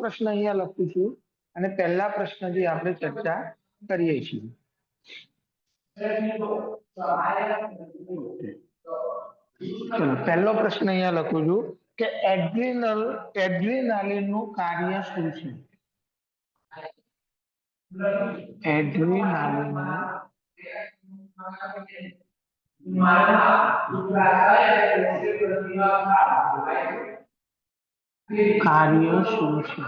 પ્રશ્ન અહીંયા લખું છું અને પહેલા પ્રશ્નથી આપણે ચર્ચા કરીએ છીએ. પહેલો પ્રશ્ન અહીંયા લખું છું કે એડ્રિનલ એડ્રિનાલિનનું કાર્ય શું છે? એડ્રિનાલિન. કાર્ય શું છે?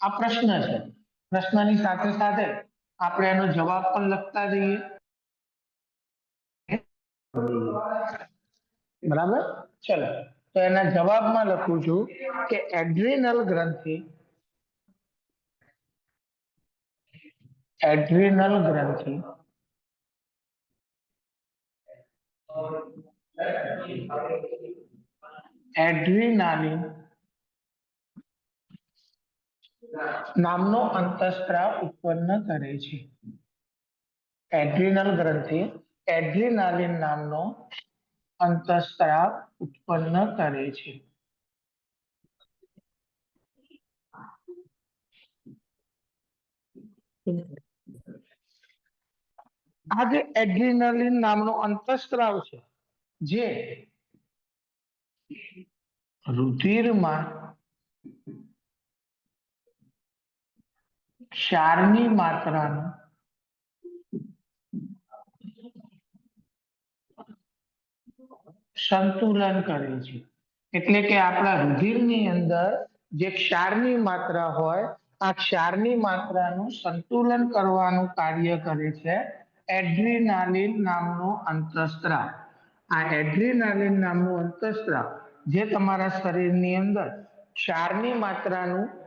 આ પ્રશ્ન છે. પ્રશ્નની સાથે સાથે આપણે એનો જવાબ પણ લખતા જઈએ. બરાબર? ચલો. તો એના જવાબમાં લખું છું કે એડ્રિનલ ગ્રંથિ એડ્રિનલ ગ્રંથિ એડ્રિનાલિન નામનો અંતઃસ્ત્રાવ ઉત્પન્ન કરે છે. એડ્રિનલ ગ્રંથિ એડ્રિનાલિન નામનો અંતઃસ્ત્રાવ ઉત્પન્ન કરે છે. આ જે એડ્રિનલિન નામનો અંતઃસ્ત્રાવ છે, જે રુધિરમાં ક્ષારની માત્રાનું. સંતુલન કરે છે. એટલે કે આપણા રુધિરની અંદર જે ક્ષારની માત્રા હોય, આ ક્ષારની માત્રાનું સંતુલન કરવાનું કાર્ય કરે છે એડ્રીનાલિન નામનો અંતઃસ્ત્રાવ. આ એડ્રીનાલિન નામનું અંતઃસ્ત્રાવ જે તમારા શરીરની અંદર ક્ષારની માત્રાનું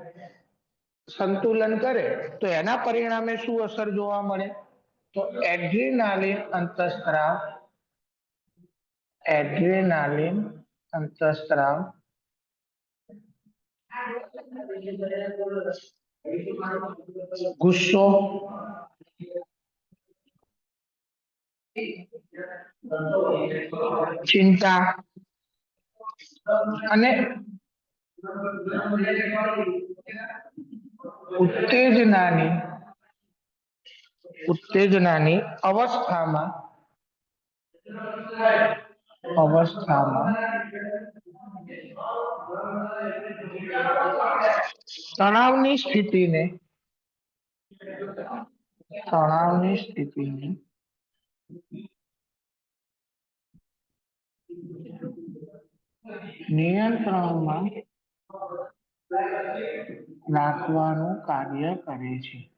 સંતુલન કરે, તો એના પરિણામે શું અસર જોવા મળે? તો એડ્રીનાલિન અંતઃસ્ત્રાવ એડ્રીનાલિન અંતઃસ્ત્રાવ. ગુસ્સો. ચિંતા. અને ઉત્તેજનાની ઉત્તેજનાની અવસ્થામાં અવસ્થામાં તણાવની સ્થિતિને તણાવની સ્થિતિને નિયંત્રણમાં રાખવાનું કાર્ય કરે છે.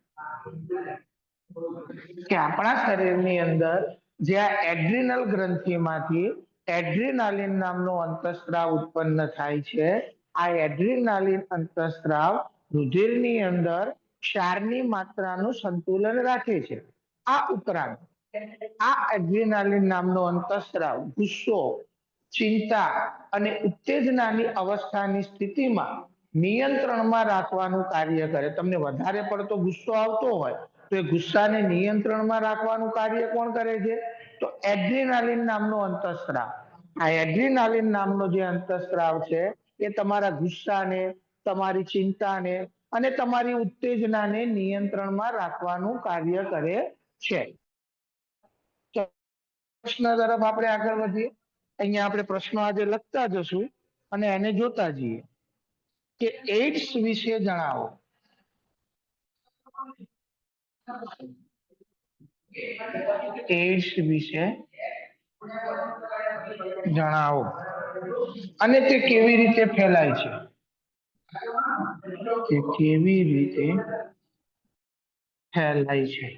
કે આપણા શરીરની અંદર જે આ એડ્રિનલ ગ્રંથિમાંથી એડ્રિનાલિન નામનો અંતઃસ્ત્રાવ ઉત્પન્ન થાય છે, આ એડ્રિનાલિન અંતઃસ્ત્રાવ રુધિરની અંદર ક્ષારની માત્રાનું સંતુલન રાખે છે. આ ઉપરાંત આ એડ્રિનાલિન નામનો અંતઃસ્ત્રાવ ગુસ્સો, ચિંતા અને ઉત્તેજનાની અવસ્થાની સ્થિતિમાં નિયંત્રણમાં રાખવાનું કાર્ય કરે. તમને વધારે પડતો ગુસ્સો આવતો હોય, તો એ ગુસ્સાને નિયંત્રણમાં રાખવાનું કાર્ય કોણ કરે છે? તો એડ્રીનાલિન નામનો અંતઃસ્ત્રાવ. આ એડ્રીનાલિન નામનો જે અંતઃસ્ત્રાવ છે, એ તમારા ગુસ્સાને, તમારી ચિંતાને અને તમારી ઉત્તેજનાને નિયંત્રણમાં રાખવાનું કાર્ય કરે છે. પ્રશ્ન તરફ આપણે આગળ વધીએ. અહીંયા આપણે પ્રશ્નો આજે લખતા જશું અને એને જોતા જઈએ. કે એડ્સ વિશે જણાવો. એડ્સ વિશે જણાવો. અને તે કેવી રીતે ફેલાય છે? તે કેવી રીતે ફેલાય છે?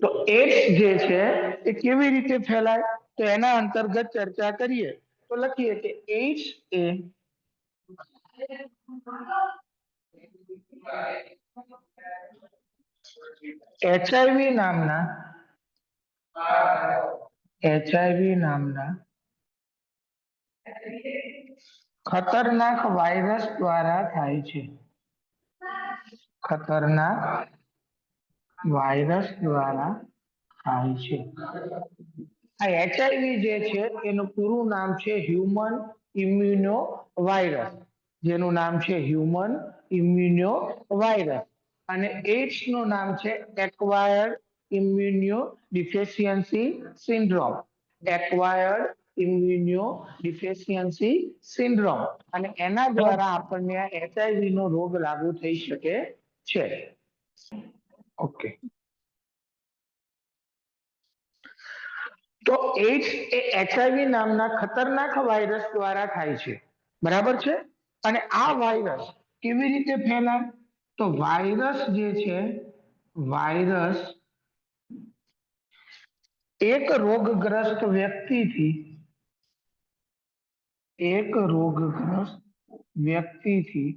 તો એડ્સ જે છે, એ કેવી રીતે ફેલાય? તો એના અંતર્ગત ચર્ચા કરીએ તો લખીએ કે એડ્સ એ એચઆઈવી નામના એચઆઈવી નામના ખતરનાક વાયરસ દ્વારા થાય છે ખતરનાક વાયરસ દ્વારા થાય છે આ એચઆઈવી જે છે, એનું પૂરું નામ છે હ્યુમન ઇમ્યુનો વાયરસ જેનું નામ છે હ્યુમન ઇમ્યુનો વાયરસ અને એડ્સનું નામ છે acquired immuno deficiency syndrome acquired immuno deficiency syndrome અને એના દ્વારા આપણને આ એચઆઈવી નો રોગ લાગુ થઈ શકે છે. ઓકે તો એડ્સ એ એચઆઈવી નામના ખતરનાક વાયરસ દ્વારા થાય છે. બરાબર છે? અને આ વાયરસ કેવી રીતે ફેલાય? તો વાયરસ જે છે વાયરસ એક રોગગ્રસ્ત વ્યક્તિથી, એક રોગગ્રસ્ત વ્યક્તિથી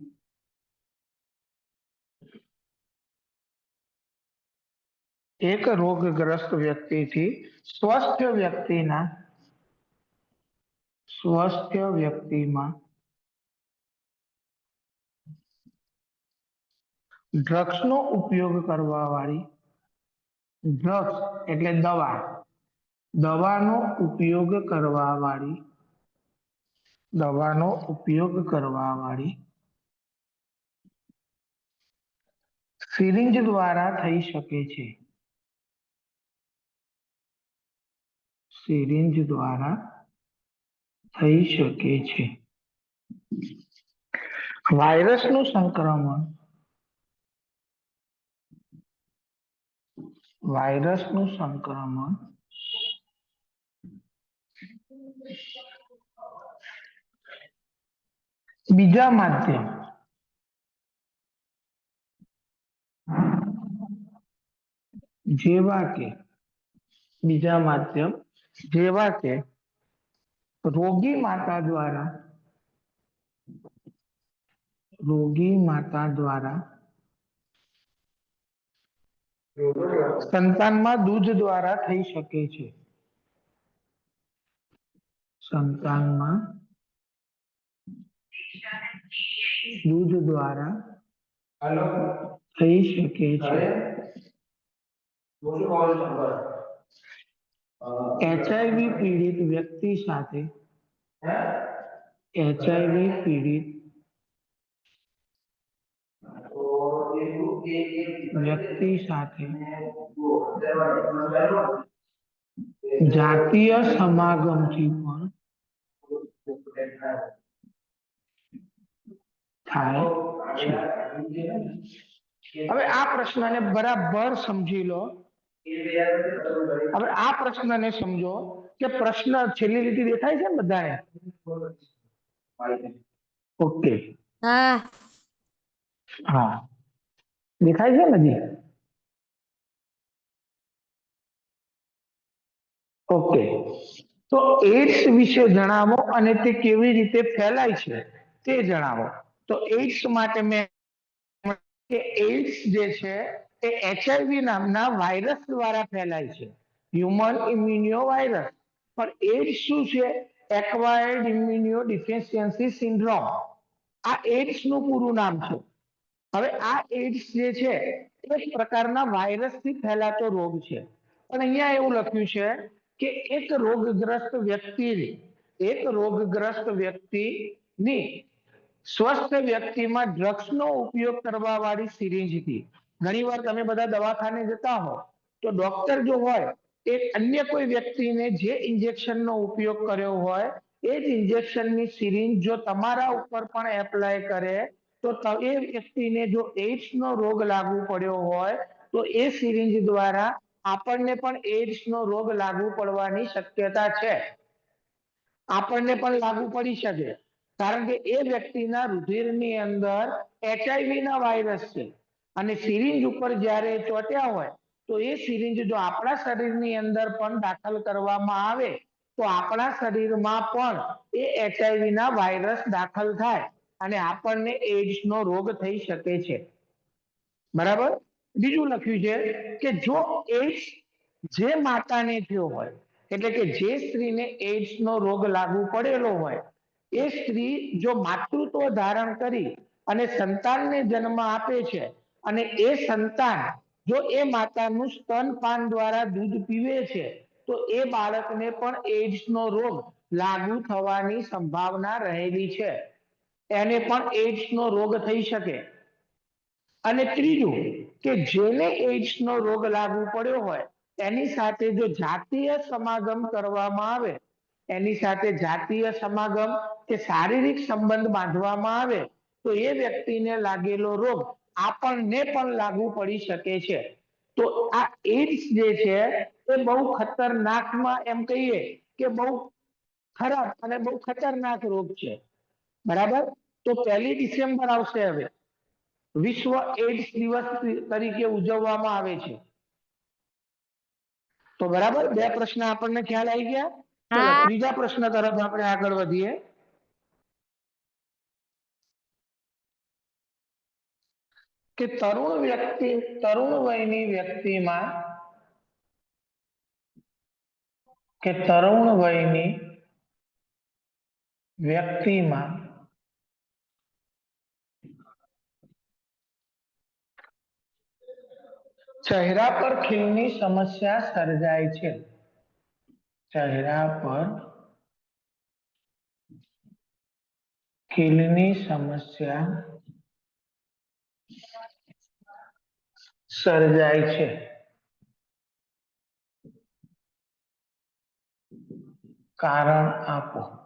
એક રોગગ્રસ્ત વ્યક્તિથી સ્વસ્થ વ્યક્તિના, સ્વસ્થ વ્યક્તિમાં ડ્રગ્સનો ઉપયોગ કરવા વાળી ડ્રગ્સ એટલે દવા, દવાનો ઉપયોગ કરવા વાળી દવાનો ઉપયોગ કરવા વાળી સિરિંજ દ્વારા થઈ શકે છે. સિરિંજ દ્વારા થઈ શકે છે. વાયરસનું સંક્રમણ. વાયરસનું સંક્રમણ. બીજા માધ્યમ. જેવા કે બીજા માધ્યમ જેવા કે રોગી માતા દ્વારા રોગી માતા દ્વારા સંતાનમાં દૂધ દ્વારા થઈ શકે છે. સંતાનમાં દૂધ દ્વારા થઈ શકે છે. એચઆઈવી પીડિત વ્યક્તિ સાથે એચઆઈવી પીડિત વ્યક્તિ સાથે જાતીય સમાગમથી પણ થાય છે હવે આ પ્રશ્નને બરાબર સમજી લો હવે આ પ્રશ્નને સમજો કે પ્રશ્ન છેલ્લી લીટી દેખાય છે ને બધાને ઓકે હા હા દેખાય છે ને હજી ઓકે તો એડ્સ વિશે જણાવો અને તે કેવી રીતે ફેલાય છે તે જણાવો તો એડ્સ માટે મેં કે એડ્સ જે છે એ એચઆઈવી નામના વાયરસ દ્વારા ફેલાય છે. હ્યુમન ઇમ્યુનિયો વાયરસ પણ એડ્સ શું છે? એક્વાયર્ડ ઇમ્યુનિયો ડિફિશિયન્સી સિન્ડ્રોમ આ એડ્સનું પૂરું નામ છે. હવે આ એડ્સ જે છે એક પ્રકારના વાયરસથી ફેલાતો રોગ છે. પણ અહીંયા એવું લખ્યું છે કે એક રોગગ્રસ્ત વ્યક્તિ એક રોગગ્રસ્ત વ્યક્તિની સ્વસ્થ વ્યક્તિમાં ડ્રગ્સનો ઉપયોગ કરવા વાળી સિરિંજથી ઘણીવાર તમે બધા દવાખાને જતા હો, તો ડોક્ટર જો હોય એ અન્ય કોઈ વ્યક્તિને જે ઇન્જેક્શનનો ઉપયોગ કર્યો હોય, એ જ ઇન્જેક્શનની સિરિંજ જો તમારા ઉપર પણ એપ્લાય કરે, તો એ વ્યક્તિને જો એઇડ્સનો રોગ લાગુ પડ્યો હોય, તો એ સિરિંજ દ્વારા આપણને પણ એઇડ્સનો રોગ લાગુ પડવાની શક્યતા છે. આપણને પણ લાગુ પડી શકે. કારણ કે એ વ્યક્તિના રુધિરની અંદર એચઆઈવી ના વાયરસ છે. અને સિરિંજ ઉપર જ્યારે ચોટ્યા હોય, તો એ સિરિંજ જો આપણા શરીરની અંદર પણ દાખલ કરવામાં આવે, તો આપણા શરીરમાં પણ એ એચઆઈવી ના વાયરસ દાખલ થાય અને આપણને એડ્સ નો રોગ થઈ શકે છે. બરાબર? બીજું લખ્યું છે કે જો એડ્સ જે માતાને થયો હોય, એટલે કે જે સ્ત્રીને એડ્સ નો રોગ લાગુ પડેલો હોય, એ સ્ત્રી જો માતૃત્વ ધારણ કરી અને સંતાનને જન્મ આપે છે અને એ સંતાન જો એ માતાનું સ્તનપાન દ્વારા દૂધ પીવે છે, તો એ બાળકને પણ એડ્સ નો રોગ લાગુ થવાની સંભાવના રહેલી છે. એને પણ એડ્સ નો રોગ થઈ શકે. અને ત્રીજું કે જેને એડ્સ નો રોગ લાગુ પડ્યો હોય, એની સાથે જો જાતીય સમાગમ કરવામાં આવે, એની સાથે જાતીય સમાગમ કે શારીરિક સંબંધ બાંધવામાં આવે, તો એ વ્યક્તિને લાગેલો રોગ આપણને પણ લાગુ પડી શકે છે. તો આ એડ્સ જે છે એ બહુ ખતરનાકમાં એમ કહીએ કે બહુ ખરાબ અને બહુ ખતરનાક રોગ છે. બરાબર? તો પહેલી ડિસેમ્બર આવશે હવે. વિશ્વ એડ્સ દિવસ તરીકે ઉજવવામાં આવે છે. તો બરાબર? બે પ્રશ્ન આપણને ખ્યાલ આવી ગયા? બીજા ત્રીજા પ્રશ્ન તરફ આપણે આગળ વધીએ. કે તરુણ વ્યક્તિ, તરુણ વયની વ્યક્તિમાં કે તરુણ વયની વ્યક્તિમાં ચહેરા પર ખીલની સમસ્યા સર્જાય છે. ચહેરા પર ખીલની સમસ્યા સર્જાય છે. કારણ આપો.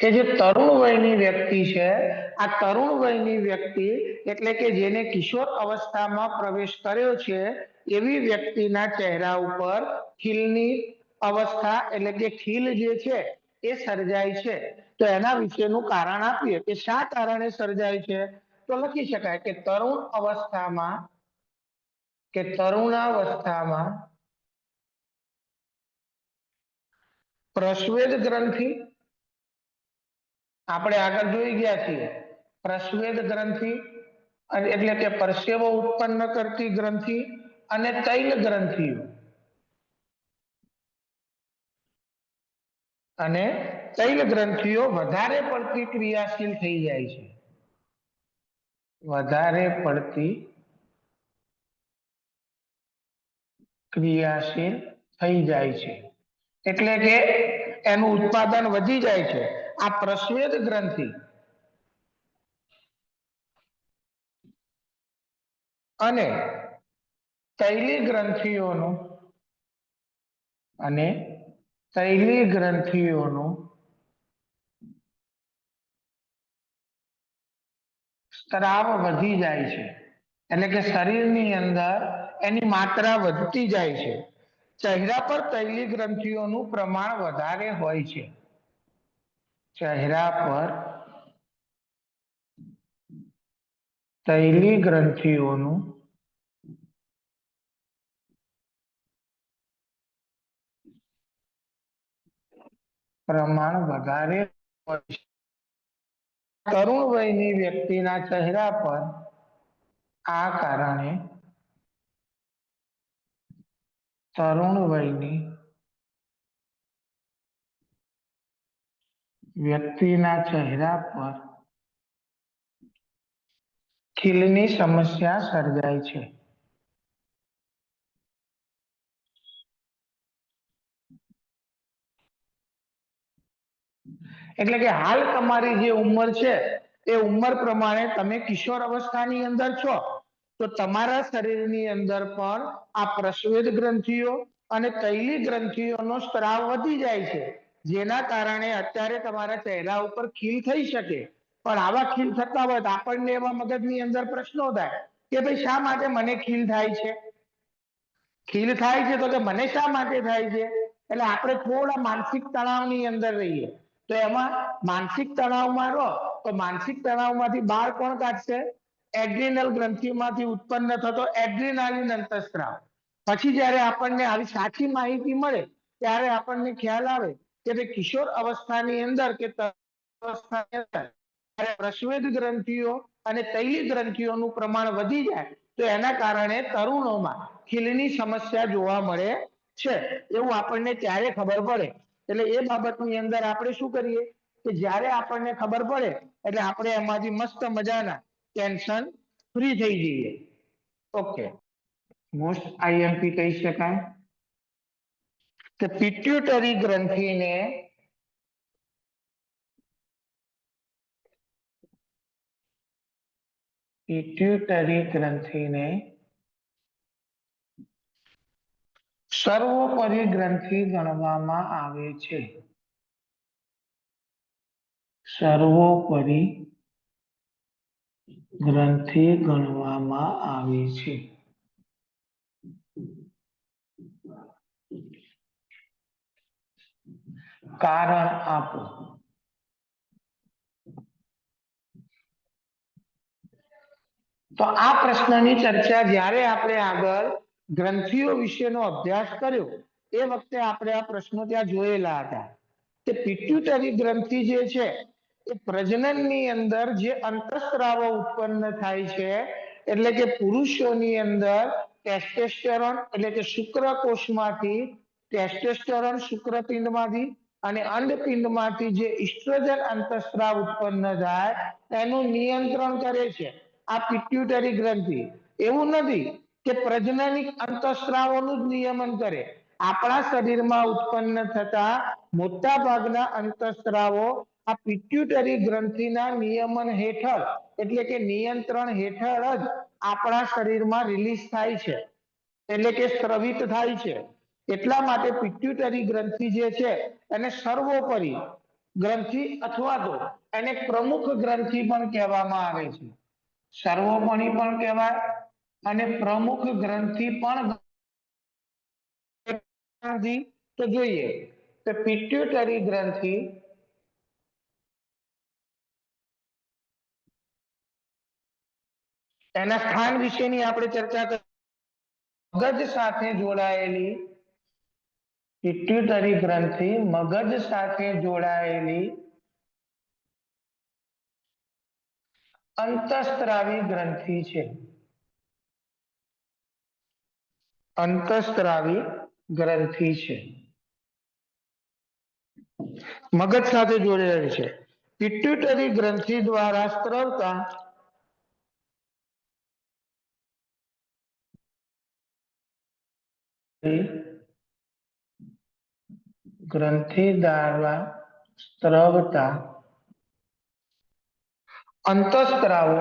કે જે તરુણ વયની વ્યક્તિ છે, આ તરુણ વયની વ્યક્તિ એટલે કે જેને કિશોર અવસ્થામાં પ્રવેશ કર્યો છે, એવી વ્યક્તિના ચહેરા ઉપર ખીલની અવસ્થા એટલે કે ખીલ જે છે, એ સર્જાય છે. તો એના વિશેનું કારણ આપીએ કે શા કારણે સર્જાય છે? તો લખી શકાય કે તરુણ અવસ્થામાં, કે તરુણાવસ્થામાં પ્રસ્વેદ ગ્રંથિ, આપણે આગળ જોઈ ગયા છીએ પ્રસ્વેદ ગ્રંથિ એટલે કે પરસેવો ઉત્પન્ન કરતી ગ્રંથિ અને તૈલ ગ્રંથિઓ અને તૈલ ગ્રંથિઓ વધારે પડતી ક્રિયાશીલ થઈ જાય છે. વધારે પડતી ક્રિયાશીલ થઈ જાય છે. એટલે કે એનું ઉત્પાદન વધી જાય છે. આ પ્રસ્વેદ ગ્રંથિ અને તૈલી ગ્રંથિઓનું અને તૈલી ગ્રંથિઓનું સ્ત્રાવ વધી જાય છે. એટલે કે શરીરની અંદર એની માત્રા વધતી જાય છે. ચહેરા પર તૈલી ગ્રંથિઓનું પ્રમાણ વધારે હોય છે. ચહેરા પર તૈલી ગ્રંથિઓનું પ્રમાણ વધારે હોય છે. તરુણ વયની વ્યક્તિના ચહેરા પર આ કારણે તરુણ વયની વ્યક્તિના ચહેરા પર ખીલની સમસ્યા સર્જાય છે. એટલે કે હાલ તમારી જે ઉંમર છે, એ ઉંમર પ્રમાણે તમે કિશોર અવસ્થાની અંદર છો. તો તમારા શરીરની અંદર પણ આ પ્રસ્વેદ ગ્રંથિઓ અને તૈલી ગ્રંથિઓનો સ્ત્રાવ વધી જાય છે. જેના કારણે અત્યારે તમારા ચહેરા ઉપર ખીલ થઈ શકે. પણ આવા ખીલ થતા હોય તો આપણને એવા મગજની અંદર પ્રશ્નો થાય કે ભાઈ શા માટે મને ખીલ થાય છે? ખીલ થાય છે તો કે મને શા માટે થાય છે? એટલે આપણે થોડા માનસિક તણાવની અંદર રહીએ. તો એમાં માનસિક તણાવમાં રહો, તો માનસિક તણાવમાંથી બહાર કોણ કાઢશે? એડ્રિનલ ગ્રંથિમાંથી ઉત્પન્ન થતો એડ્રિનાલિન અંતસ્ત્રાવ. પછી જ્યારે આપણને આવી સાચી માહિતી મળે, ત્યારે આપણને ખ્યાલ આવે કે ભાઈ કિશોર અવસ્થાની અંદર કે અવસ્થાની અંદર પ્રશ્વેદ ગ્રંથિઓ અને તૈલી ગ્રંથિઓનું પ્રમાણ વધી જાય, તો એના કારણે તરુણોમાં ખીલની સમસ્યા જોવા મળે છે. એવું આપણને ત્યારે ખબર પડે. એટલે એ બાબતની અંદર આપણે શું કરીએ કે જ્યારે આપણને ખબર પડે, એટલે આપણે એમાંથી મસ્ત મજાના ટેન્શન ફ્રી થઈ જઈએ. ઓકે મોસ્ટ આઈએમપી કહી શકાય. કે પિટ્યુટરી ગ્રંથિને પિટ્યુટરી ગ્રંથિને સર્વોપરી ગ્રંથિ ગણવામાં આવે છે. સર્વોપરી ગ્રંથિ ગણવામાં આવે છે. કારણ આપો. તો આ પ્રશ્નની ચર્ચા જ્યારે આપણે આગળ ગ્રંથિઓ વિશેનો અભ્યાસ કર્યો. એ વખતે આપણે આ પ્રશ્નો ત્યાં જોયેલા હતા. કે પિટ્યુટરી ગ્રંથિ જે છે, એ પ્રજનનની અંદર જે અંતઃસ્રાવો ઉત્પન્ન થાય છે, એટલે કે પુરુષોની અંદર ટેસ્ટેસ્ટેરોન, એટલે કે શુક્રકોષમાંથી ટેસ્ટેસ્ટેરોન શુક્રપિંડમાંથી અને અંડપિંડમાંથી જે ઇસ્ટ્રોજન અંતઃસ્રાવ ઉત્પન્ન થાય, એનું નિયંત્રણ કરે છે. આ પિટ્યુટરી ગ્રંથિ. એવું નથી. કે પ્રજનનિક અંતઃસ્રાવોનું જ નિયમન કરે. આપણા શરીરમાં ઉત્પન્ન થતા મોટા ભાગના અંતઃસ્રાવો આ પિટ્યુટરી ગ્રંથિના નિયમન હેઠળ, એટલે કે નિયંત્રણ હેઠળ જ આપણા શરીરમાં રિલીઝ થાય છે. એટલે કે સ્રવિત થાય છે. એટલા માટે પિટ્યુટરી ગ્રંથિ જે છે, એને સર્વોપરી ગ્રંથિ અથવા તો એને પ્રમુખ ગ્રંથિ પણ કહેવામાં આવે છે. સર્વોપરી પણ કહેવાય અને પ્રમુખ ગ્રંથિ પણ તો જોઈએ. તો પિટ્યુટરી ગ્રંથિ એના સ્થાન વિશેની આપણે ચર્ચા મગજ સાથે જોડાયેલી પિટ્યુટરી ગ્રંથિ મગજ સાથે જોડાયેલી અંતસ્ત્રાવી ગ્રંથિ છે. અંતસ્ત્રાવી ગ્રંથિ છે. મગજ સાથે જોડાયેલી છે. પિટ્યુટરી ગ્રંથિ દ્વારા સ્ત્રવતા ગ્રંથિ દ્વારા સ્ત્રવતા અંતસ્ત્રાવો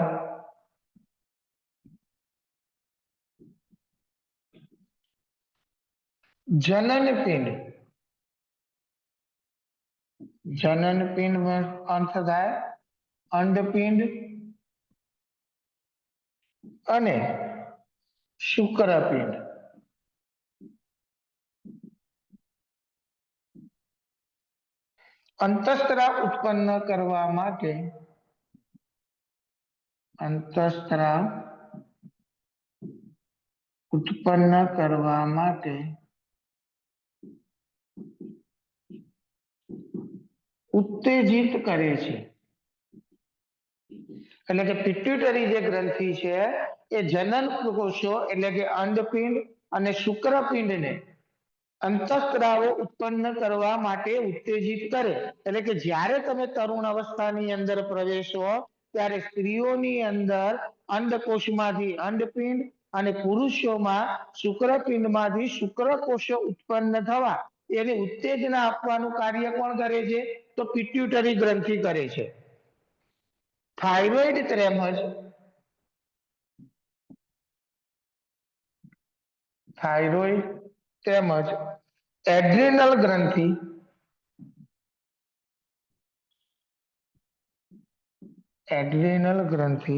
જનન પિંડ જનન પિંડ અંત થાય અંડપિંડ અને શુક્રપિંડ અંતસ્ત્રાવ ઉત્પન્ન કરવા માટે અંતસ્ત્રાવ ઉત્પન્ન કરવા માટે ઉત્તેજિત કરે છે. એટલે કે પિટ્યુટરી જે ગ્રંથિ છે, એ જનન કોષો એટલે કે અંડપિંડ અને શુક્રપિંડને અંતઃસ્ત્રાવો ઉત્પન્ન કરવા માટે ઉત્તેજિત કરે. એટલે કે જ્યારે તમે તરુણ અવસ્થાની અંદર પ્રવેશો, ત્યારે સ્ત્રીઓની અંદર અંડકોષમાંથી અંડપિંડ અને પુરુષોમાં શુક્રપિંડમાંથી શુક્રકોષો ઉત્પન્ન થવા. એને ઉત્તેજના આપવાનું કાર્ય કોણ કરે છે? તો પિટ્યુટરી ગ્રંથિ કરે છે. થાઇરોઇડ તેમજ થાઇરોઇડ તેમજ એડ્રિનલ ગ્રંથિ. એડ્રિનલ ગ્રંથિ.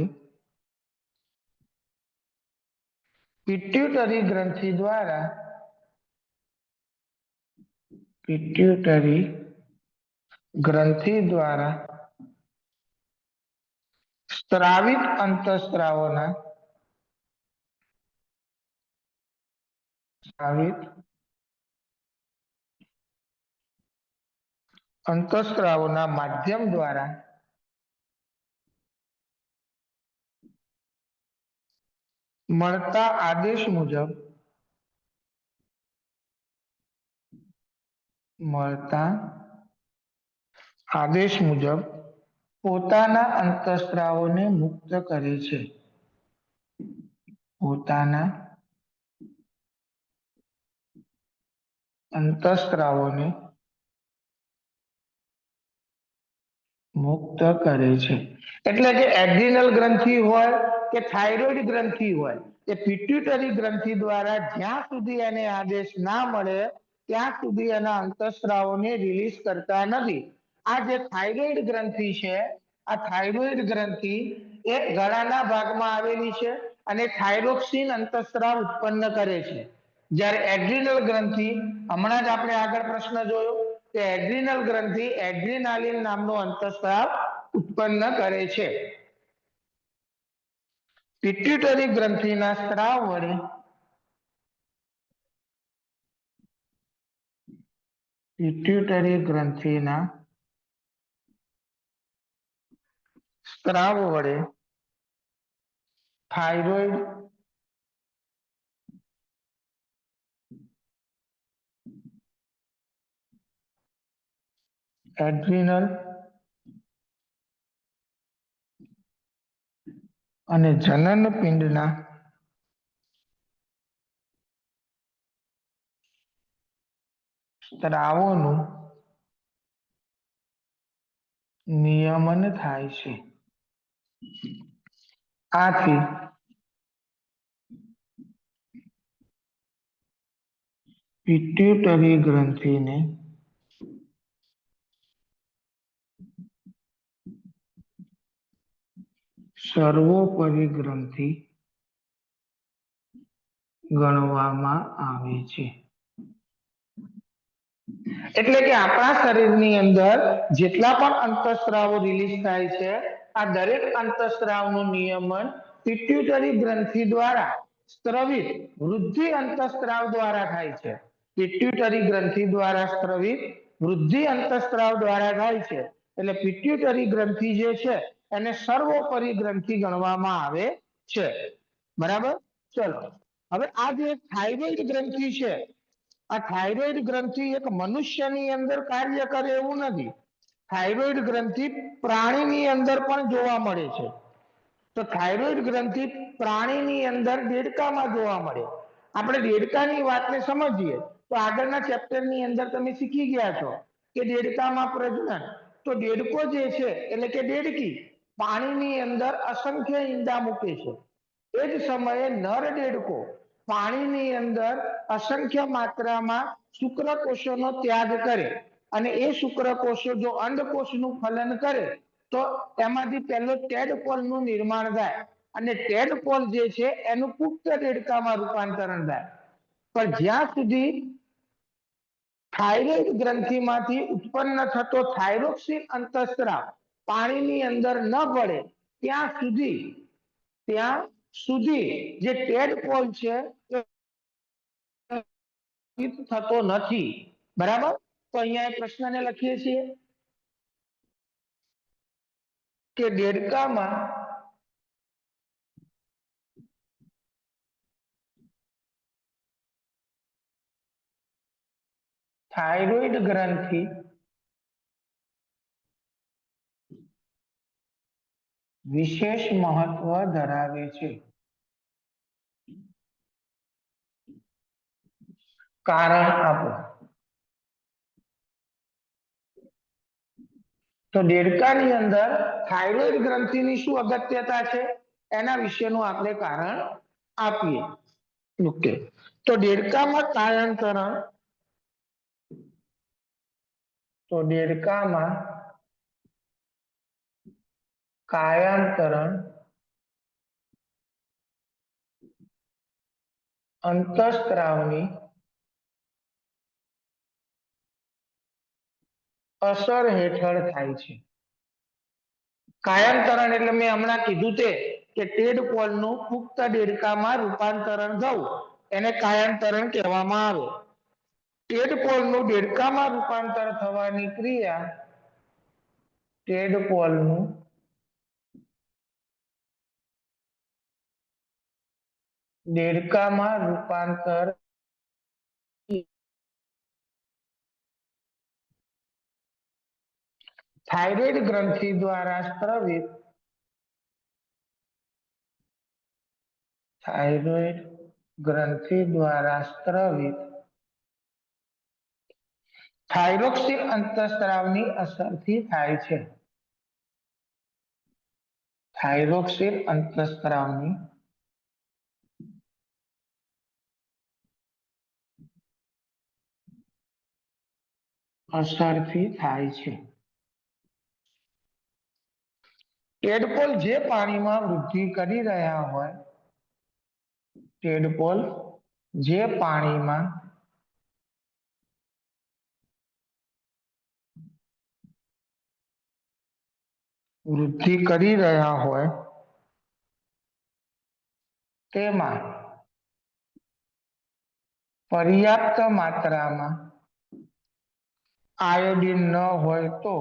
પિટ્યુટરી ગ્રંથિ દ્વારા પિટ્યુટરી ગ્રંથિ દ્વારા સ્ત્રાવિત અંતઃસ્ત્રાવોના સ્ત્રાવિત અંતઃસ્ત્રાવોના માધ્યમ દ્વારા મળતા આદેશ મુજબ મળતા આદેશ મુજબ પોતાના અંતઃસ્ત્રાવોને મુક્ત કરે છે. પોતાના અંતસ્ત્રાવોને મુક્ત કરે છે. એટલે કે એડ્રિનલ ગ્રંથિ હોય કે થાઇરોઇડ ગ્રંથિ હોય, એ પિટ્યુટરી ગ્રંથિ દ્વારા જ્યાં સુધી એને આદેશ ના મળે, ત્યાં સુધી એના અંતસ્ત્રાવોને રિલીઝ કરતા નથી. આ જે થાઇરોઇડ ગ્રંથિ છે, આ થાઇરોઇડ ગ્રંથિ એ ગળાના ભાગમાં આવેલી છે અને થાઇરોક્સિન અંતસ્ત્રાવ ઉત્પન્ન કરે છે. જ્યારે એડ્રિનલ ગ્રંથિ, હમણાં જ આપણે આગળ પ્રશ્ન જોયો, કે એડ્રિનલ ગ્રંથિ એડ્રિનાલિન નામનો અંતસ્ત્રાવ ઉત્પન્ન કરે છે. પિટ્યુટરી ગ્રંથિના સ્ત્રાવ વડે પિટ્યુટરી ગ્રંથિના સ્ત્રાવ વડે થાઇરોઇડ એડ્રિનલ અને જનન પિંડના સ્ત્રાવોનું નિયમન થાય છે. આથી પિટ્યુટરી ગ્રંથિને સર્વોપરી ગ્રંથિ ગણવામાં આવે છે. એટલે કે આપણા શરીરની અંદર જેટલા પણ અંતસ્ત્રાવો રિલીઝ થાય છે આ દરેક અંતસ્ત્રાવનું નિયમન પિટ્યુટરી ગ્રંથિ દ્વારા સ્ત્રવિત વૃદ્ધિ અંતસ્ત્રાવ દ્વારા થાય છે. પિટ્યુટરી ગ્રંથિ દ્વારા સ્ત્રવિત વૃદ્ધિ અંતસ્ત્રાવ દ્વારા થાય છે. એટલે પિટ્યુટરી ગ્રંથિ જે છે, એને સર્વોપરી ગ્રંથિ ગણવામાં આવે છે. બરાબર? ચલો. હવે આ જે થાઇરોઇડ ગ્રંથિ છે, આ થાઇરોઇડ ગ્રંથિ એક મનુષ્યની અંદર કાર્ય કરે એવું નથી. થાઇરોઇડ ગ્રંથિ પ્રાણીની અંદર પણ જોવા મળે છે. તો થાઇરોઇડ ગ્રંથિ પ્રાણીની અંદર દેડકામાં જોવા મળે. આપણે દેડકાની વાતને સમજીએ. તો આગળના ચેપ્ટરની અંદર તમે શીખી ગયા છો કે દેડકામાં પ્રજનન. તો દેડકો જે છે, એટલે કે દેડકી, પાણીની અંદર અસંખ્ય ઈંડા મૂકે છે. એ જ સમયે નર દેડકો પાણીની અંદર અસંખ્ય માત્રામાં શુક્રકોષોનો ત્યાગ કરે. અને એ શુક્રકોષો જો અંડકોષનું ફલન કરે, તો એમાંથી પહેલો ટેડપોલનું નિર્માણ થાય. અને ટેડપોલ જે છે, એનું પુખ્ત રેડકામાં રૂપાંતરણ થાય. પણ જ્યાં સુધી થાઇરોઇડ ગ્રંથિમાંથી ઉત્પન્ન થતો થાઇરોક્સિન અંતસ્ત્રાવ પાણીની અંદર ન પડે ત્યાં સુધી ત્યાં સુધી જે ટેડપોલ છે થતો નથી. બરાબર? તો અહીંયા એ પ્રશ્નને લખીએ છીએ કે દેડકામાં થાઇરોઇડ ગ્રંથિ વિશેષ મહત્વ ધરાવે છે કારણ આપો તો દેડકાની અંદર થાઇરોઇડ ગ્રંથિની શું અગત્યતા છે? એના વિશેનું આપણે કારણ આપીએ. ઓકે તો દેડકામાં કાયાંતરણ તો દેડકામાં કાયાંતરણ, અંતસ્ત્રાવની અસર હેઠળ થાય છે. કાયાંતરણ એટલે મેં હમણાં કીધું તે કે ટેડપોલનું પુખ્ત દેડકામાં રૂપાંતરણ થવું, એને કાયાંતરણ કહેવામાં આવે. ટેડપોલનું દેડકામાં રૂપાંતર થવાની ક્રિયા ટેડ ટેડપોલનું દેડકામાં રૂપાંતર થાઇરોઇડ ગ્રંથિ દ્વારા સ્ત્રવિત થાઇરોઇડ ગ્રંથિ દ્વારા સ્ત્રવિત થાઇરોક્સિન અંતઃસ્ત્રાવની અસરથી થાય છે. થાઇરોક્સિન અંતઃસ્ત્રાવની અસરથી થાય છે. ટેડપોલ જે પાણીમાં વૃદ્ધિ કરી રહ્યા હોય ટેડપોલ જે પાણીમાં વૃદ્ધિ કરી રહ્યા હોય, તેમાં પર્યાપ્ત માત્રામાં આયોડિન ન હોય તો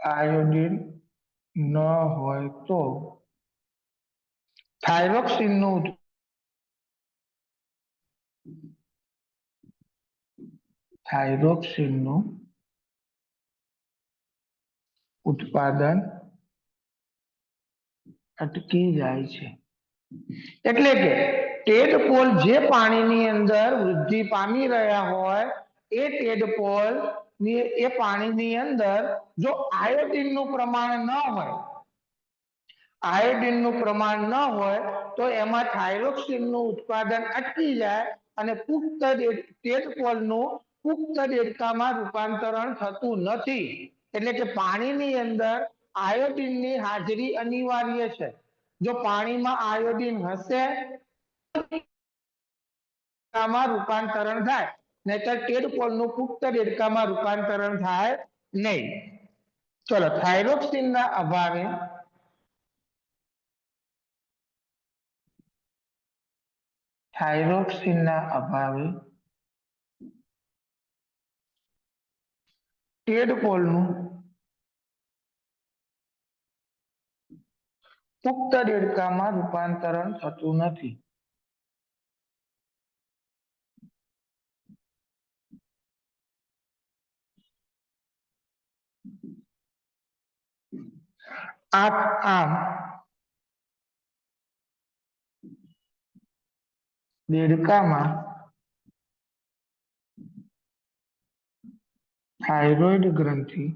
આયોડિન ન હોય તો થાઇરોક્સિનનું થાઇરોક્સિનનું ઉત્પાદન અટકી જાય છે. એટલે કે ટેડપોલ જે પાણીની અંદર વૃદ્ધિ પામી રહ્યા હોય, એ ટેડપોલ એ પાણીની અંદર જો આયોડિનનું પ્રમાણ ન હોય આયોડિનનું પ્રમાણ ન હોય, તો એમાં થાઇરોક્સિનનું ઉત્પાદન અટકી જાય અને પુખ્ત ટેડપોલનું પુખ્ત દેડકામાં રૂપાંતરણ થતું નથી. એટલે કે પાણીની અંદર આયોડિનની હાજરી અનિવાર્ય છે. જો પાણીમાં આયોડિન હશે રૂપાંતરણ થાય. નહીતર ટેડપોલનું પુખ્ત દેડકામાં રૂપાંતરણ થાય નહીં. ચલો થાઇરોક્સિનના અભાવે થાઇરોક્સિનના અભાવે ટેડપોલનું પુખ્ત દેડકામાં રૂપાંતરણ થતું નથી. આ આમ. દેડકામાં થાઇરોઇડ ગ્રંથિ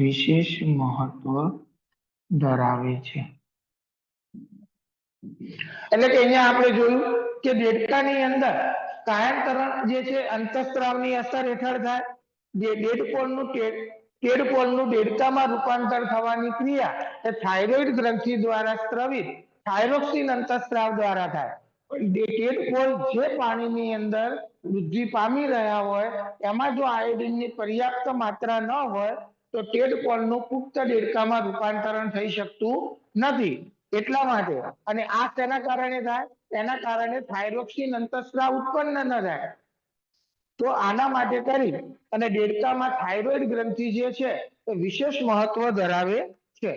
વિશેષ મહત્વ ધરાવે છે. એટલે કે અહીંયા આપણે જોયું કે દેડકાની અંદર કાયમ તરણ જે છે, અંતઃસ્ત્રાવની અસર હેઠળ થાય. જે ડેડપોલનું ટેડપોલનું દેડકામાં રૂપાંતર થવાની ક્રિયા થાઇરોઇડ ગ્રંથિ દ્વારા સ્ત્રવિત, થાઇરોક્સિન અંતઃસ્ત્રાવ દ્વારા થાય. કેડપોલ જે પાણીની અંદર વૃદ્ધિ પામી રહ્યા હોય, એમાં જો આયોડિનની પર્યાપ્ત માત્રા ન હોય, તો ટેડકોલનું પુખ્ત દેડકામાં રૂપાંતરણ થઈ શકતું નથી. એટલા માટે. અને આ તેના કારણે થાય? તેના કારણે થાઇરોક્સિન અંતઃસ્ત્રાવ ઉત્પન્ન ન થાય. તો આના માટે કરી અને દેડકામાં થાઇરોઇડ ગ્રંથિ જે છે એ વિશેષ મહત્વ ધરાવે છે.